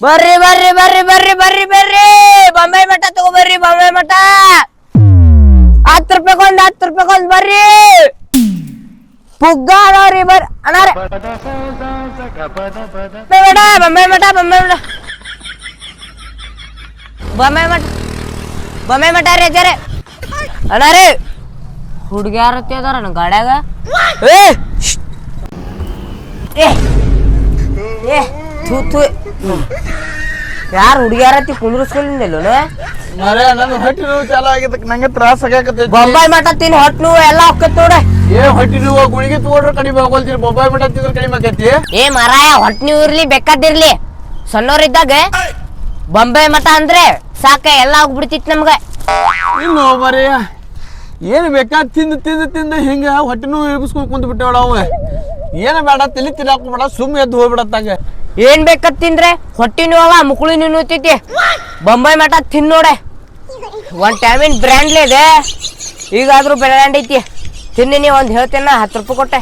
ಬರ್ರಿ ಬರ್ರಿ ಬರ್ರಿ ಬರ್ರಿ ಬರ್ರಿ ಬರ್ರಿ. ಬೊಂಬೈ ಮಠ ತಗೋಬರ್ರಿ, ಬೊಂಬೈ ಮಠ. ಹತ್ತು ರೂಪಾಯಿಗೊಂದು ಹತ್ತು ರೂಪಾಯಿಗೊಂದು ಬರ್ರಿ. ಪುಗ್ಗ ಅದಾವ್ರಿ ಬರ್ ಅಣ್ಣಾರ ಬೊಂಬೈ ಮಠ ಬೊಂಬೈ ಮಠ ಬೊಂಬೈ ಮಠ. ಬೊಂಬೈ ಮಠ. ರೀ ಅಜ್ಜಾರೆ ಅಣ್ಣಾರೇ ಹುಡುಗ್ಯಾರತ್ತಿ ಅದಾರ ನನ್ನ ಗಾಡ್ಯಾಗ. ಏ, ಶ್ಶ್. ಏ ಏ. ಥೂ ಥೂ ಯಾರು ಹುಡುಗಿಯಾರತಿ ಕುಂದ್ರಸ್ಕೊಂಡಿಲ್ಲೋ ಮರೆ ನನ್ನ ಹೊಟ್ಟೆ ನೋವು ಚಾಲು ಆಗಿದ್ದಕ್ಕೆ ನಂಗೆ ತ್ರಾಸ ಆಗಾಕತ್ತೈತಿ. ಮಠ ತಿನ್ ಹೊಟ್ಟು ನೋವು ಎಲ್ಲ ನೋಡ. ಏ ಹೊಟ್ಟೆ ನೋವು ಗುಳಿಗೆ ತಗೊಂಡ್ರೆ ಕಡಿಮೆ ಆಗೋಲ್ತೀರಿ. ಬೊಂಬಾಯಿ ಮಠ ತಿಂದ್ರೆ ಕಡಿಮೆ ಆಕೈತಿ. ಏ ಮರಾಯ ಹೊಟ್ಟೆ ನೀವು ಇರ್ಲಿ ಬೇಕಾದಿರ್ಲಿ ಸಣ್ಣವ್ರಿದ್ದಾಗ ಬೊಂಬೈ ಮಠ ಅಂದ್ರೆ ಸಾಕ ಎಲ್ಲ ಹೋಗ್ಬಿಡ್ತಿತ್ತು ನಮ್ಗೆ. ಇನ್ನು ಮರೆ ಏನು ತಿಂದ ತಿಂದು ತಿಂದು ತಿಂದು ಹಿಂಗ ಹೊಟ್ಟೆ ನೋವು ಇಳಿಸ್ಕೊಂಡ್ ಕುಂತ ಬಿಟ್ಟವಳ ಅವ. ಏನು ಬೇಡ ತಲೆ ತಿನ್ನಾಕ ಸುಮ್ಮ ಎದ್ದು ಹೋಗ್ಬಿಡತ್ತಾಗ. ಏನ್ ಬೇಕತ್ ತಿಂದ್ರೆ? ಹೊಟ್ಟಿ ನೋವ ಮುಕುಳಿ ನೋತೈತಿ ಬೊಂಬೈ ಮಠ ತಿನ್ ನೋಡೆ. ಒಂದ್ ಟೈಮಿನ್ ಬ್ರ್ಯಾಂಡ್ಲೇ ಇದೆ. ಈಗಾದ್ರೂ ಬ್ರ್ಯಾಂಡ್ ಐತಿ. ತಿನ್ನಿ ಒಂದ್ ಹೇಳ್ತೇನ ಹತ್ತು ರೂಪಾಯಿ ಕೊಟ್ಟೆ.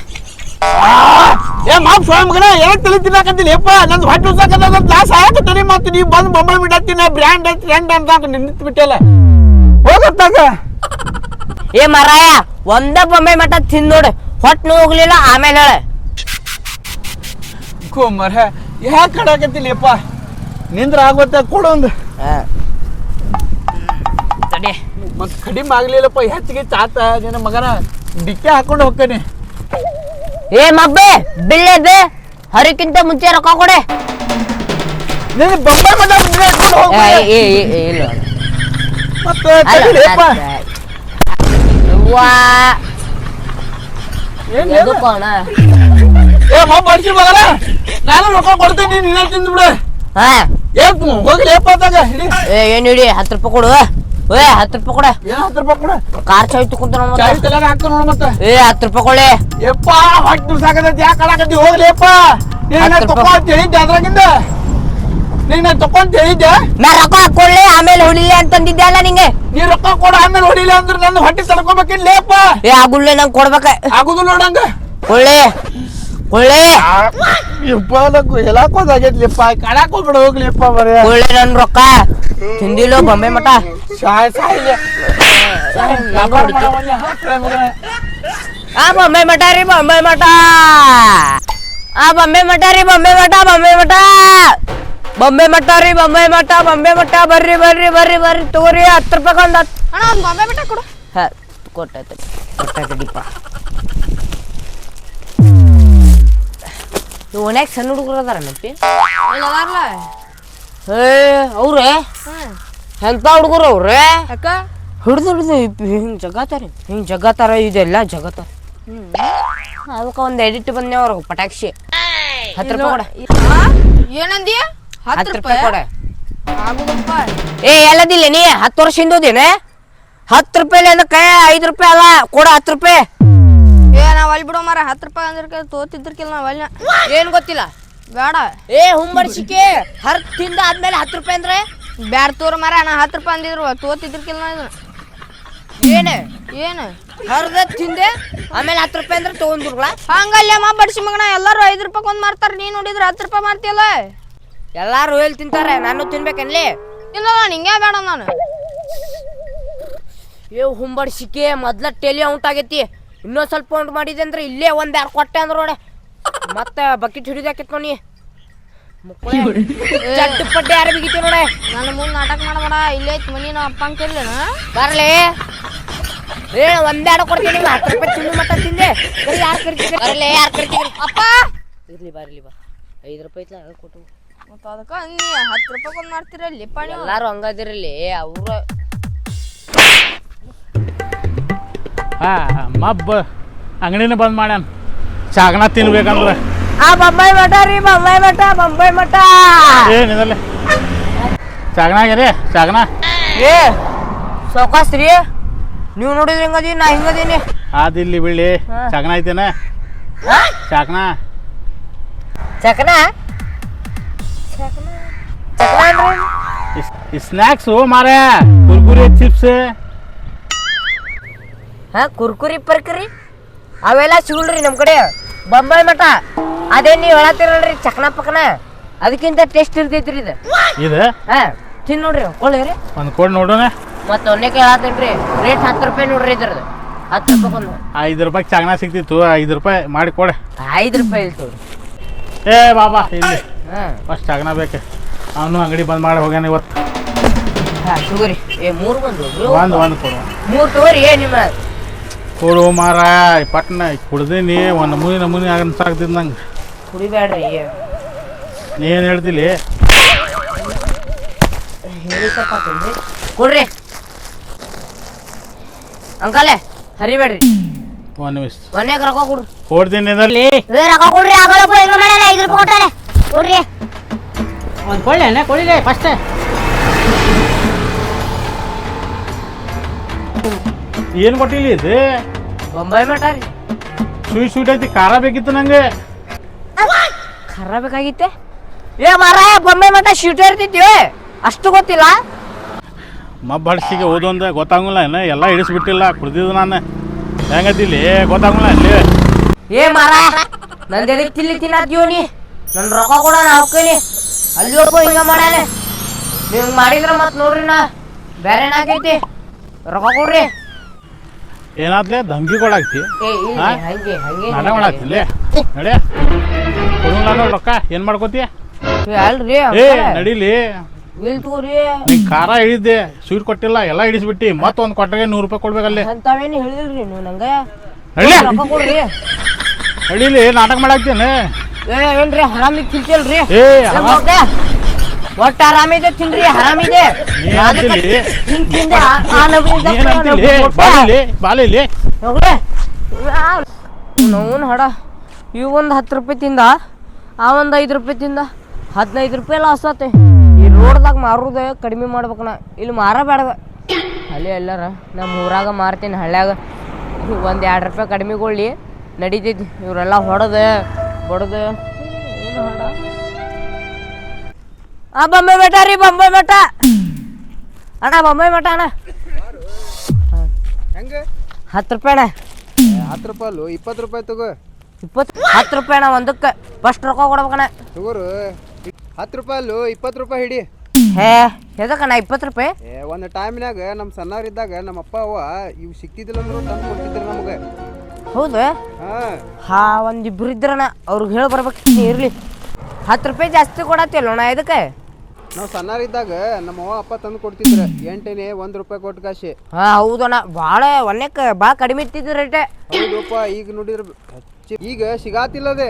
ಏ ಮಾಪ್ ಸ್ವಾಮಿ ಮಗನ ಏನಕ್ಕೆ ತಲೆ ತಿನ್ನಾಕಂತಿಲ್ಲ ಯಪ್ಪ ನಂದು ಹೊಟ್ಟೆ ಉಸಾಕತ್ತ ಲಾಸ್ ಆಗತ್ತರಿ ಮತ್ತೆ ನೀವು ಬಂದು ಬೊಂಬೈ ತಿನ್ನ ಬ್ರ್ಯಾಂಡ್ ಟ್ರೆಂಡ್ ಅಂತ ನಿಂತು ಬಿಟ್ಟಲ್ಲ. ಹೋಗತ್ತಾಗ? ಏ ಮರಾಯ ಒಂದ ಬೊಂಬೈ ಮಠ ತಿನ್ ನೋಡು. ಹೊಟ್ಟೆ ನೋವು ಹೋಗ್ಲಿಲ್ಲ ಆಮೇಲೆ ಹೇಳ. ಮರ ಯಾಕೆ ಕಡಾಕತ್ತಿಲ್ಲಪ್ಪ ನಿಂದ್ರ ಆಗುತ್ತೆ ಕೊಡೊಂದು. ತಡಿ. ಮತ್ ಕಡಿಮೆ ಆಗ್ಲಿಲ್ಲಪ್ಪ ಹೆಚ್ಚಿಗೆ ಚಾತ ನಿನ್ನ ಮಗನ ಡಿಕ್ಕೆ ಹಾಕೊಂಡು ಹೋಗ್ತೇನೆ. ಏ ಮಬ್ಬೆ ಬಿಳ್ಳೆದೆ ಹರಿಕಿಂತ ಹರಿಕ್ಕಿಂತ ಮುಂಚೆ ರೊಕ್ಕ ಕೊಡೆ. ನಿನ್ನ ಬೊಂಬಾಯಿ ಮದ ಇಲ್ಲ. ಮತ್ತೆ ಏನ್? ಏ ಮಾ ಬಡ್ಸಿ ಮಗನ ನಾನು ರೊಕ್ಕ ಕೊಡ್ತೇನೆ ನೀನು ನೀನೇ ತಿಂದು ಬಿಡು. ಹಾ. ಏನ್ ಹೋಗ್ಲಿ ಯಪ್ಪ ಅತ್ತಾಗ ಹಿಡಿ. ಏ ಏನ್ ಹಿಡಿ ಹತ್ತು ರೂಪಾಯಿ ಕೊಡು. ಏ ಹತ್ತು ರೂಪಾಯಿ ಕೊಡ. ಏನ್ ಹತ್ತು ರೂಪಾಯಿ ಕೊಡ? ಕಾರ್ ಚಾವಿ ತಗೊಂತ ಚಾಯ್ ತಲೆಗೆ ಹಾಕ್ತಾನ ನೋಡು ಮತ್ತೆ. ಏ ಹತ್ತು ರೂಪಾಯಿ ಕೊಳೆ ಯಪ್ಪ ಹೊಟ್ಟೆ ಸಾಕತೈತಿ ಯಾಕೆ ಕಡಾಕತ್ತಿ ಹೋಗ್ಲಿ ಯಪ್ಪ. ನೀನು. ತಕೊಂಡ್ ಹೇಳಿದ್ದೆ ಅದ್ರಾಗಿಂದ. ನೀನು ತಕೊಂಡ್ ಹೇಳಿದ್ದೆ. ನಾ ರೊಕ್ಕ ಹಾಕೊಳ್ಳಿ ಆಮೇಲೆ ಹೊಡಿಲಿ ಅಂತಂದಿದ್ದೆ ಅಲ್ಲ ನಿಂಗೆ. ನೀ ರೊಕ್ಕ ಕೊಡ ಆಮೇಲೆ ಹೊಡಿಲ್ಲ ಅಂದ್ರೆ ನನ್ನ ಹೊಟ್ಟೆ ಲೇಪ ಏ ಆಗುಲ್ಲ ನಂಗೆ ಕೊಡ್ಬೇಕ. ಆಗುದಿಲ್ಲ ನೋಡಂಗ ಕೊಳ್ಳಿ ಕೊಳ್ಳಿ ಯಪ್ಪ ನಂಗೆ ಹೇಳಾಕೋದಾಗೈತ್ಲಿಪ್ಪ ಕಡಾಕ್ ಹೋಗ್ಬಿಡ ಹೋಗ್ಲಿಪ್ಪ ಬರೀ ನನ್ ರೊಕ್ಕ. ತಿಂದಿಲ್ಲ ಬೊಂಬೆ ಮಠ. ಸಾಯ್ ಆ ಬೊಂಬೆ ಮಠ ರೀ ಬೊಂಬೆ ಮಠ. ಆ ಬೊಂಬೆ ಮಠ ರೀ ಬೊಂಬೆ ಮಠ ಬೊಂಬೆ ಮಠ. ಬೊಂಬೆ ಮಠ ರೀ ಬೊಂಬೆ ಮಠ ಬೊಂಬೆ ಮಠ. ಬರ್ರಿ ಬರ್ರಿ ಬರ್ರಿ ಬರ್ರಿ. ತಗೋರಿ ಹತ್ತು ರೂಪಾಯಿ ಒಂದು ಹತ್ತು. ಅಣ್ಣ ಒಂದು ಬಾಂಬೆ ಬಿಟ್ಟ ಕೊಡು. ಹ ಕೊಟ್ಟೈತೆ ದೀಪ. ಓನ್ಯಾಗ ಸಣ್ಣ ಹುಡುಗರು ಅದಾರ ನಪ್ಪಿ ಅದಾರಲ್ಲ ಏ ಅವ್ರೆ? ಎಂತ ಹುಡುಗರು ಅವ್ರೆ? ಅಕ್ಕ ಹಿಡ್ದು ಹಿಡ್ದು ಹಿಂಗೆ ಜಗತ್ತಾರ ಹಿಂಗೆ ಜಗತ್ತಾರ ಇದೆಲ್ಲ ಜಗತ್ತಾರ ಅದಕ್ಕೆ ಒಂದು ಎಡಿಟ್ ಬಂದೆ ಅವ್ರಿಗೆ ಪಟಾಕ್ಷಿ. ಹತ್ತು ರೂಪಾಯಿ ಕೊಡ? ಏನಂದಿ? ಹತ್ತು ರೂಪಾಯಿ ಕೊಡ. ಏ ಎಲ್ಲದಿಲ್ಲ ನೀ? ಹತ್ತು ವರ್ಷ ಹಿಂದೋದೇನೆ? ಹತ್ತು ರೂಪಾಯಿ ಅದಕ್ಕೆ ಐದು ರೂಪಾಯಿ ಅಲ್ಲ ಕೊಡ ಹತ್ತು ರೂಪಾಯಿ. ಏ ನಾವ್ ಅಲ್ಲಿ ಬಿಡೋ ಮಾರ ಹತ್ತು ರೂಪಾಯಿ ಅಂದ್ರ ತೋತಿದ್ರಕಿಲ್ಲ ನಾವ್ ಅಲ್ಲಿ ಏನು ಗೊತ್ತಿಲ್ಲ? ಬೇಡ. ಏ ಹುಂಬರ್ಸಿಕೆ ಹರ್ ತಿಂದ ಆದ್ಮೇಲೆ ಹತ್ತು ರೂಪಾಯಿ ಅಂದ್ರೆ? ಬ್ಯಾಡ ತೋರ ಮಾರ ನಾ ಹತ್ತು ರೂಪಾಯಿ ಅಂದಿದ್ರು ತೋತಿದ್ರಕಿಲ್ಲ ನಾ ಇದನ್ನ ಏನು? ಏನು? ಹರ್ದ ತಿಂದೆ ಆಮೇಲೆ ಹತ್ತು ರೂಪಾಯಿ ಅಂದ್ರೆ ತಗೊಂಡ್ರಲ್ಲ ಹಂಗಲ್ಲ ಮಾ ಬಡ್ಸಿ ಮಗನ ಎಲ್ಲಾರು ಐದು ರೂಪಾಯಿ ಒಂದ್ ಮಾರ್ತಾರ ನೀ ನೋಡಿದ್ರ ಹತ್ತು ರೂಪಾಯಿ ಮಾರ್ತಿಯಲ್ಲ? ಎಲ್ಲಾರು ಹೇಳಿ ತಿಂತಾರೆ ನಾನು ತಿನ್ಬೇಕನ್ಲಿ? ಇಲ್ಲ ನಾನು ಹಿಂಗೆ ಬೇಡ ನಾನು. ಏ ಹುಂಬಡ್ಸಿಕೆ ಮೊದ್ಲ ಟೆಲಿ ಔಟ್ ಆಗೈತಿ. ಇನ್ನೊಂದ್ ಸ್ವಲ್ಪ ಉಂಟು ಮಾಡಿದೆ ಅಂದ್ರೆ ಇಲ್ಲೇ ಒಂದ್ ಯಾರು ಕೊಟ್ಟೆ ಅಂದ್ರೆ ನೋಡೆ. ಮತ್ತೆ ಬಕೆಟ್ ಹಿಡಿದಾಕಿತ್ತು ನೋಡಿ ಚಡ್ಡ ಪಡ್ಡೆ ಯಾರು ಬಿಗಿತಿ ನೋಡೆ. ನನ್ನ ಮುಂದೆ ನಾಟಕ ಮಾಡಬೇಡ. ಇಲ್ಲೇ ಐತಿ ಮನಿ ನಮ್ಮ ಅಪ್ಪ ಬರ್ಲಿ. ಏ ಒಂದೆರಡು ಕೊಡ್ತೀನಿ ನಿಮ್ಗೆ. ಹತ್ತು ರೂಪಾಯಿ ತಿಂದು ಮಟ್ಟ ತಿಂದೆ. ಯಾರು ಕರಿತೀರಿ ಬರ್ಲಿ ಯಾರು ಕರಿತೀರಿ ಅಪ್ಪ. ಇರ್ಲಿ ಬಾರಲಿ ಬಾ. ಐದು ರೂಪಾಯಿ ಐತ್ಲ ಕೊಟ್ಟು. ಮತ್ತ ಅದಕ್ಕ ನೀ ಹತ್ತು ರೂಪಾಯಿ ಒಂದ್ ಮಾಡ್ತೀರಲ್ಲಿ ನೀವು. ಎಲ್ಲಾರು ಹಂಗದಿರಲಿ. ಅವ್ರ ಹಾ ಮಬ್ಬ ಅಂಗಡಿನ ಬಂದ್ ಮಾಡ್ಯಾನ ಚಾಗನ ತಿನ್ಬೇಕಂದ್ರೆ ಆ ಬೊಂಬೈ ಮಠ ರೀ ಬೊಂಬೈ ಮಠ ಬೊಂಬೈ ಮಠ ಏನಿದಲ್ಲ ಚಾಗನಾಗ್ಯಾರಿ ಚಾಗನ ಏ ಸೌಕಾಸ್ ರೀ ನೀವು ನೋಡಿದ್ರೆ ಹಿಂಗದಿ ನಾ ಹಿಂಗದೀನಿ ಆದಿಲ್ಲಿ ಬಿಳಿ ಚಾಗನ ಐತೇನ ಚಾಕನ ಚಕನ ಚಕನ ಅಂದ್ರೆ ಸ್ನ್ಯಾಕ್ಸು ಮಾರ ಕುರ್ಕುರಿ ಚಿಪ್ಸ್ ಹಾ ಕುರ್ಕುರಿ ಪರ್ಕರಿ? ಅವೆಲ್ಲ ಸಿಗುಲ್ರಿ ನಮ್ಮ ಕಡೆ. ಬೊಂಬಾಯಿ ಮಠ. ಅದೇ ನೀವು ಹೇಳತ್ತಿರಲ್ರಿ ಚಕನ ಪಕನ. ಅದಕ್ಕಿಂತ ಟೇಸ್ಟ್ ಇರ್ತೈತ್ರಿ ಇದು. ಇದು? ಹಾ ತಿನ್ ನೋಡ್ರಿ ಕೊಳ್ಳಿರಿ ಒಂದು ಕೊಡಿ ನೋಡೋಣ. ಮತ್ತೆ ಒಂದೇ ಕೈ ಹೇಳತ್ತೇನ್ರಿ ರೇಟ್ ಹತ್ತು ರೂಪಾಯಿ ನೋಡ್ರಿ ಇದ್ರದ್ದು. ಹತ್ತು ರೂಪಾಯಿ ಒಂದು ಐದು ರೂಪಾಯಿ ಚಾಗ್ನ ಸಿಗ್ತಿತ್ತು ಐದು ರೂಪಾಯಿ ಮಾಡಿ ಕೊಡೆ. ಐದು ರೂಪಾಯಿ ಇಲ್ತು ಏ ಬಾಬಾ ಇಲ್ಲಿ. ಹಾ. ಫಸ್ಟ್ ಚಾಗ್ನ ಬೇಕು. ಅವನು ಅಂಗಡಿ ಬಂದ್ ಮಾಡಿ ಹೋಗ್ಯಾನ ಇವತ್ತು. ಹಾಂ ತಗೋರಿ. ಏ ಮೂರು ಬಂದು ಒಂದು ಒಂದು ಕೊಡು. ಮೂರು ತಗೋರಿ ಏ ನಿಮ್ಮ ಕೊಡು ಮಾರ ಪಟ್ನ ಕುಡ್ದೀನಿ ಒಂದು ನಮೂನಿ ನಮೂನಿ ಅನ್ಸಾಕ್ತಿದ್ ನಂಗೆ. ಕುಡಿಬೇಡ್ರಿ. ನೀನು ಹೇಳ್ತಿಲಿ ಕೊಡ್ರಿ. ಅಂಕಲೆ ಹರಿಬೇಡ್ರಿ. ಒಂದು ನಿಮಿಷ. ರೊಕ್ಕ ಕೊಡ್ರಿ ಕೊಡ್ತೀನಿ ಇದರಲ್ಲಿ. ಏ ರೊಕ್ಕ ಕೊಡ್ರಿ ಆಗಲ್ಲ ಈಗ ಮಾಡ್ಯಾರ ಐದು ರೂಪಾಯಿ ಕೊಟ್ಟಾರೆ. ಕೊಡ್ರಿ. ಒಂದು ಕೊಳ್ಳೆ ಕೊಡಿಲೆ ಫಸ್ಟ್. ಏನು ಕೊಟ್ಟಿಲ್ಲ ಇದು? ಬೊಂಬೈ ಮಠ ರೀ. ಸ್ವೀಟ್ ಸ್ವೀಟ್ ಐತಿ ಖಾರ ಬೇಕಿತ್ತು ನಂಗೆ. ಖಾರ ಬೇಕಾಗಿತ್ತೆ? ಏ ಮಾರ ಬೊಂಬೈ ಮಠ ಶೀಟ್ ಇರ್ತಿದ್ವಿ ಅಷ್ಟು ಗೊತ್ತಿಲ್ಲ? ಮಬ್ಬ ಹಡ್ಸಿಗೆ ಓದೊಂದ ಗೊತ್ತಾಗಲ್ಲ ಏನ ಎಲ್ಲ ಹಿಡಿಸ್ಬಿಟ್ಟಿಲ್ಲ ಕುಡ್ದಿದ್ದು ನಾನು. ಹೆಂಗತಿಲಿ ಗೊತ್ತಾಗಲ್ಲ ಇಲ್ಲಿ. ಏ ಮಾರ ನಂದು ಎದಕ್ಕೆ ತಿಲ್ಲಿ ತಿನ್ನತ್ತೀವ ನೀ? ನನ್ನ ರೊಕ್ಕ ಕೂಡ ನಾ ಹೋಗ್ತೀನಿ ಅಲ್ಲಿ ಒಬ್ಬ ಹಿಂಗ ಮಾಡಾನೆ ನೀವು ಮಾಡಿದ್ರೆ ಮತ್ತೆ ಮತ್ ನೋಡ್ರಿ ನಾ. ಬೇರೆ ಏನಾಗೈತಿ ರೊಕ್ಕ ಕೊಡ್ರಿ. ಏನಾದ್ಲೆ? ಧಮ್ಕಿ ಕೊಡಾಕ್ತಿ. ಏ ಮಾಡಾಕ್ತಿಲ್ಲೇ ನಡೆ ಕೊಡಲ್ಲ ನೋಡ್. ರೊಕ್ಕ. ಏನ್ ಮಾಡ್ಕೋತಿ? ಏ, ಅಲ್ರಿ ಏ ಅಂಕಲ್. ನಡೀಲಿ. ಇಲ್ ತಗೋರಿ ನೀ ಖಾರ ಹಿಡಿದೆ ಸ್ವೀಟ್ ಕೊಟ್ಟಿಲ್ಲ ಎಲ್ಲ ಹಿಡಿಸ್ಬಿಟ್ಟಿ ಮತ್ತೊಂದು ಕೊಟ್ಟರೆ ನೂರು ರೂಪಾಯಿ ಕೊಡ್ಬೇಕಲ್ಲಿ. ಅಂತಾವೇನು ಹೇಳಿಲ್ರಿ ನೀವು ನಂಗೆ? ನಡಿ ರೊಕ್ಕ ಕೊಡ್ರಿ. ನಡೀಲಿ ನಾಟಕ ಮಾಡಾಕ್ತೇನೆ. ಏ ಏನ್ರಿ ಹರಾಮಿಗೆ ತಿಂತಿಲ್ರಿ ಏ? ಒಟ್ಟ ಆರಾಮಿದೆ ತಿನ್ರಿ ಆರಾಮಿದೆ. ಬಾಲಿಲಿ ನೋನ್ ಹಡ ಇವ್ ಒಂದು ಹತ್ತು ರೂಪಾಯಿ ತಿಂದ ಆ ಒಂದು ಐದ್ ರೂಪಾಯಿ ತಿಂದ ಹದಿನೈದು ರೂಪಾಯಿ ಲಾಸ್ ಆತೆ. ಈ ರೋಡ್ದಾಗ ಮಾರೋದು ಕಡಿಮೆ ನಾ. ಇಲ್ಲಿ ಮಾರ ಬೇಡವ ಅಲ್ಲಿ ಎಲ್ಲಾರ ನಮ್ಮ ಊರಾಗ ಮಾರ್ತೀನಿ ಹಳ್ಳ್ಯಾಗ. ಒಂದು ಎರಡು ರೂಪಾಯಿ ಕಡಿಮೆಗೊಳ್ಳಿ ಕೊಡ್ಲಿ. ನಡೀತೈತಿ. ಇವರೆಲ್ಲ ಹೊಡೆದು ಬಡ್ದು. ಏನು ಹಡ ಆ ಬೊಂಬೆ ಮಠ ರೀ ಬೊಂಬೆ ಮಠ ಅಣ್ಣ ಬೊಂಬೆ ಮಠ ಅಣ್ಣ. ಹೆಂಗೆ? ಹತ್ತು ರೂಪಾಯಿ ಅಣ್ಣ. ಹತ್ತು ರೂಪಾಯಿ ಅಲ್ಲೋ ಇಪ್ಪತ್ತು ರೂಪಾಯಿ ತಗೋ. ಇಪ್ಪತ್ತು ಹತ್ತು ರೂಪಾಯಿ ಅಣ್ಣ ಒಂದಕ್ಕೆ. ಫಸ್ಟ್ ರೊಕ್ಕ ಕೊಡ್ಬೇಕಣ್ಣ ತಗೋರು. ಹತ್ತು ರೂಪಾಯಿ ಅಲ್ಲೋ ಇಪ್ಪತ್ತು ರೂಪಾಯಿ ಹಿಡಿ. ಹೇ ಎದಕ್ಕಣ್ಣ ಇಪ್ಪತ್ತು ರೂಪಾಯಿ? ಏ ಒಂದು ಟೈಮ್ನಾಗ ನಮ್ಮ ಸಣ್ಣವರಿದ್ದಾಗ ನಮ್ಮ ಅಪ್ಪ ಅವ್ವ ಇವು ಸಿಕ್ತಿದ್ದಿಲ್ಲ ಅಂದ್ರು ತಂದು ಕೊಡ್ತಿದ್ರು ನಮಗೆ. ಹೌದು? ಹಾಂ. ಹಾ ಒಂದು ಇಬ್ರು ಇದ್ರಣ್ಣ ಅವ್ರಿಗೆ ಹೇಳಿ ಬರ್ಬೇಕು. ಇರಲಿ. ಹತ್ತು ರೂಪಾಯಿ ಜಾಸ್ತಿ ಕೊಡತ್ತಿಲ್ಲ ಅಣ್ಣ ಇದಕ್ಕೆ? ನಾವು ಸಣ್ಣರಿದ್ದಾಗ ನಮ್ಮ ಅವ್ವ ಅಪ್ಪ ತಂದು ಕೊಡ್ತಿದ್ರು. ಎಂಟನೇ ಒಂದ್ ರೂಪಾಯಿ ಕೊಟ್ಟು ಕಾಶಿ. ಹಾ ಹೌದಣ್ಣ ಭಾಳ ಒನ್ನೆಕ್ಕೆ ಭಾಳ ಕಡಿಮೆ ಇತ್ತಿದ್ರು ರೇಟೆ. ಹೌದಪ್ಪ ಈಗ ನೋಡಿದ್ರ ಹೆಚ್ಚಿ- ಈಗ ಸಿಗಾತಿಲ್ಲದೆ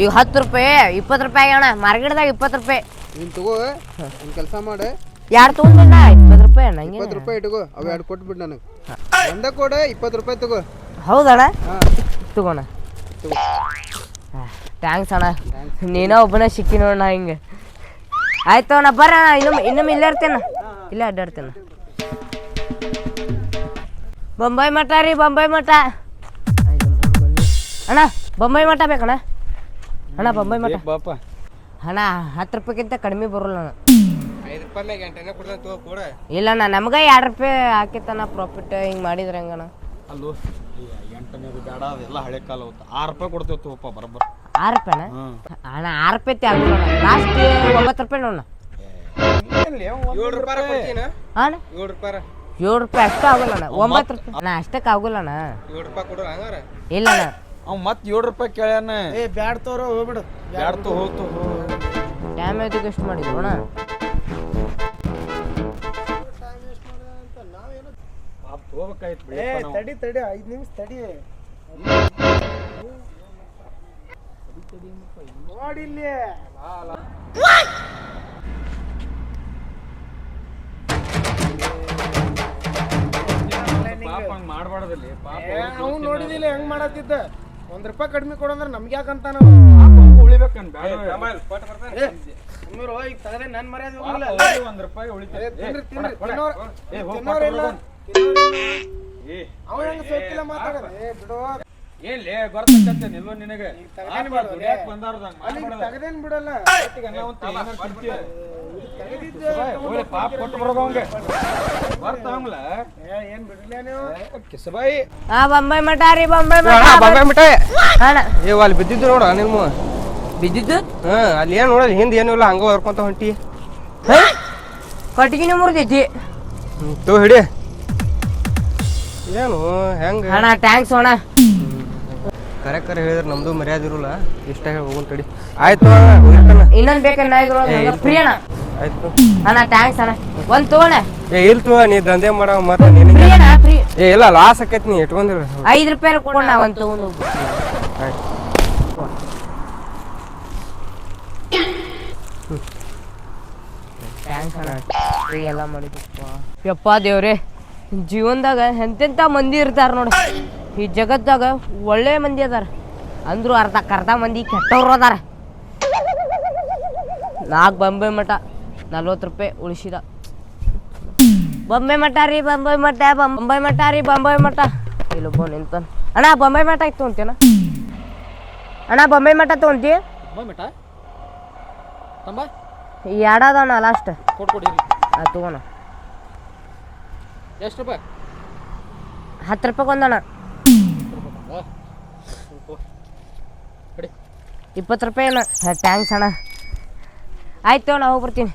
ಈಗ ಹತ್ತು ರೂಪಾಯಿ ಇಪ್ಪತ್ತು ರೂಪಾಯಿ ಅಣ್ಣ. ಮಾರ್ಕೆಟ್ದಾಗ ಇಪ್ಪತ್ತು ರೂಪಾಯಿ. ನೀನು ತಗೋ ಒಂದು ಕೆಲಸ ಮಾಡು. ಯಾರು ತೊಗೊಂಡಣ್ಣ ಇಪ್ಪತ್ತು ರೂಪಾಯಿ ಅಣ್ಣ ಹಂಗೆ ಇಪ್ಪತ್ತು ರೂಪಾಯಿ ಇಟ್ಕೋ. ಅವು ಎರಡು ಕೊಟ್ಬಿಡು ನನಗೆ. ಒಂದ ಕೊಡ ಇಪ್ಪತ್ತು ರೂಪಾಯಿ ತಗೋ. ಹೌದಣ್ಣ? ಹಾಂ. ತಗೋಣ. ತಗೋ. ಥ್ಯಾಂಕ್ಸ್ ಅಣ್ಣ. ನೀನೋ ಒಬ್ಬನೇ ಸಿಕ್ಕಿ ನೋಡಣ ಹಿಂಗೆ. ಆಯ್ತು ಅಣ್ಣ ಬರ ಇನ್ನು ಇನ್ನೊಮ್ಮೆ ಇಲ್ಲೇ ಇರ್ತೇನೆ ಇಲ್ಲೇ ಅಡ್ಡಾಡ್ತೇನೆ ಬೊಂಬೈ ಮಠ ರೀ ಬೊಂಬೈ ಮಠ. ಅಣ್ಣ ಬೊಂಬೈ ಮಠ ಬೇಕಣ್ಣ? ಅಣ್ಣ ಬೊಂಬೈ ಮಠ. ಬಾಪ. ಅಣ್ಣ ಹತ್ತು ರೂಪಾಯಿಗಿಂತ ಕಡಿಮೆ ಬರೋಲ್ಲ ಅಣ್ಣ. ಇಲ್ಲ ಅಣ್ಣ ನಮ್ಗೆ ಎರಡು ರೂಪಾಯಿ ಹಾಕಿತ್ತಣ್ಣ ಪ್ರಾಫಿಟ್ ಹಿಂಗೆ ಮಾಡಿದ್ರೆ ಹೆಂಗಣ್ಣ? ಅಲ್ಲೋ ಎಂಟನೇದು ಬೇಡ ಅದೆಲ್ಲ ಹಳೆ ಕಾಲ ಆರು ರೂಪಾಯಿ ಕೊಡ್ತೇವೆ ತಗೋಪ್ಪ ಬರಬ್ಬರ. ಆರು ರೂಪಾಯಿನ ಅಣ್ಣ ಆರು ರೂಪಾಯಿ ಆಗಲ್ಲ ಲಾಸ್ಟ್ ಒಂಬತ್ತು ರೂಪಾಯಿ ಅಣ್ಣ. ಏಳು ರೂಪಾಯಿ. ಅಷ್ಟೇ ರೂಪಾಯಿ ಅಷ್ಟು ಆಗಲ್ಲ ಅಣ್ಣ. ಒಂಬತ್ತು ರೂಪಾಯಿ. ಅಣ್ಣ ಅಷ್ಟಕ್ಕೆ ಆಗೋಲ್ಲ ಅಣ್ಣ. ಇಲ್ಲ ಅಣ್ಣ. ಅವ್ ಮತ್ತೆ ಏಳು ರೂಪಾಯಿ ಕೇಳ್ಯಾನ ಏ ಬ್ಯಾಡ್ ತೋರೋ ಹೋಗ್ಬಿಡು. ಹೋಗ್ತು ಟೈಮ್ ಅದಕ್ಕೆ ಎಷ್ಟು ಮಾಡಿದ್ರು ಅಣ್ಣ? ತಡಿ ತಡಿ ಐದು ನಿಮಿಷ ತಡಿ. ನೋಡಿಲ್ಲಿ ಪಾಪ ಅವನು ನೋಡಿದಿಲ್ಲ ಹೆಂಗ್ ಮಾಡತ್ತಿದ್ದ? ಒಂದ್ ರೂಪಾಯಿ ಕಡಿಮೆ ಕೊಡಂದ್ರ ನಮ್ಗೆ ಯಾಕಂತಾನ ಉಳಿಬೇಕನ್ ಸುಮ್ಮರು ಈಗ ತಗದೆ ನನ್ ಮರ್ಯಾದೆ ಹೋಗಲ್ಲ. ಒಂದ್ ರೂಪಾಯಿ ಏ, ತಿನ್ರಿ ತಿನ್ರಿ ತಿನ್ನೋರ್ ಏ, ಹೋಗ್ ತಿನ್ನೋರಿಲ್ಲ ಏ ಅವ ಹೆಂಗ ಸೋಕಿಲ್ಲ ಮಾತಾಡೋದು? ಏ ಬಿಡು. ಏನ್ಲೇ ಗೊತ್ತಂತೆ ನಿಲ್ವ ನಿನಗೆ. ತಗದೇನ್ ಬಿಡಲ್ಲ. ಪಾಪ ಕೊಟ್ಟು ಬರೋದು ಅವಂಗೆ. ಬರ್ತಾವಂಗ್ಲ? ಏನ್ ಬಿಡ್ಲೇ ನೀವು? ಕಿಸಬಾಯಿ. ಆ ಬೊಂಬೈ ಮಠ ರೀ ಬೊಂಬೈ ಮಠ. ಬಾಂಬೆ ಏ ಅಲ್ಲಿ ಬಿದ್ದಿದ್ದು ನೋಡ ನಿಮ್ಮ ಬಿದ್ದಿದ್ದು? ಹಾ ಅಲ್ಲಿ ಏನ್ ನೋಡಲ್ಲ ಹಿಂದೆ ಏನು ಇಲ್ಲ ಹಂಗ ಹೊರ್ಕೊಂತ ಹೊಂಟಿ. ಕಟ್ಗಿನ ಮುರಿದೈತಿ. ತೋ ಹಿಡಿ. ಏನು ಹೆಂಗ? ಅಣ್ಣ ಟ್ಯಾಂಕ್ಸ್ ಅಣ್ಣ. ಕರೆ ಕರೆ ಹೇಳಿದ್ರೆ ನಮ್ದು ಮರ್ಯಾದೆ ಇರಲ್ಲ. ಇಷ್ಟ ಹೇಳಿ ತಡಿ. ಆಯ್ತು ಇನ್ನೊಂದು ಇನ್ನೊಂದ್ ಫ್ರೀ ಅಣ್ಣ ಆಯ್ತು. ಅಣ್ಣ ಟ್ಯಾಂಕ್ಸ್ ಅಣ್ಣ. ಒಂದ್ ತಗೋಣ ಏ ಇಲ್ ತಗೋ ನೀ ದಂಧೆ ಮಾಡೋ ಮತ್ತೆ ನಿನಗೆ. ಫ್ರೀ ಅಣ್ಣ ಫ್ರೀ ಏ ಇಲ್ಲ ಲಾಸ್ ಆಕೈತಿ ನೀ ಇಟ್ಕೊಂಡಿರ ಐದು ರೂಪಾಯಿ ಕೊಡೋಣ ಒಂದ್ ತಗೊಂಡು. ಯಪ್ಪ ದೇವ್ರೆ ಜೀವನದಾಗ ಎಂತೆಂಥ ಮಂದಿ ಇರ್ತಾರ ನೋಡಿ. ಈ ಜಗತ್ತಾಗ ಒಳ್ಳೆ ಮಂದಿ ಅದಾರ. ಅಂದ್ರು ಅರ್ಧ ಕರ್ಧ ಮಂದಿ ಕೆಟ್ಟವ್ರು ಅದಾರ. ನಾಲ್ಕು ಬೊಂಬೆ ಮಠ ನಲ್ವತ್ತು ರೂಪಾಯಿ ಉಳಿಸಿದ. ಬೊಂಬೆ ಮಠ ರೀ ಬೊಂಬೆ ಮಠ ಬೊಂಬೆ ಮಠ ರೀ ಬೊಂಬೆ ಮಠ. ಇಲ್ಲೊಬ್ಬ ನಿಂತ ಅಣ್ಣ ಬೊಂಬೆ ಮಠ ಇತ್ತು ಅಂತೀನ ಅಣ್ಣ ಬೊಂಬೆ ಮಠ ತೊಗೊಂತಿ? ಎರಡದಣ್ಣ ಲಾಸ್ಟ್ ತಗೋಣ. ಎಷ್ಟು ರೂಪಾಯಿ? ಹತ್ತು ರೂಪಾಯಿ ಒಂದಣ್ಣ. ಇಪ್ಪತ್ತು ರೂಪಾಯಿ ಏನು ಥ್ಯಾಂಕ್ಸ್ ಅಣ್ಣ. ಆಯ್ತು ಅಣ್ಣ ಹೋಗಿ ಬರ್ತೀನಿ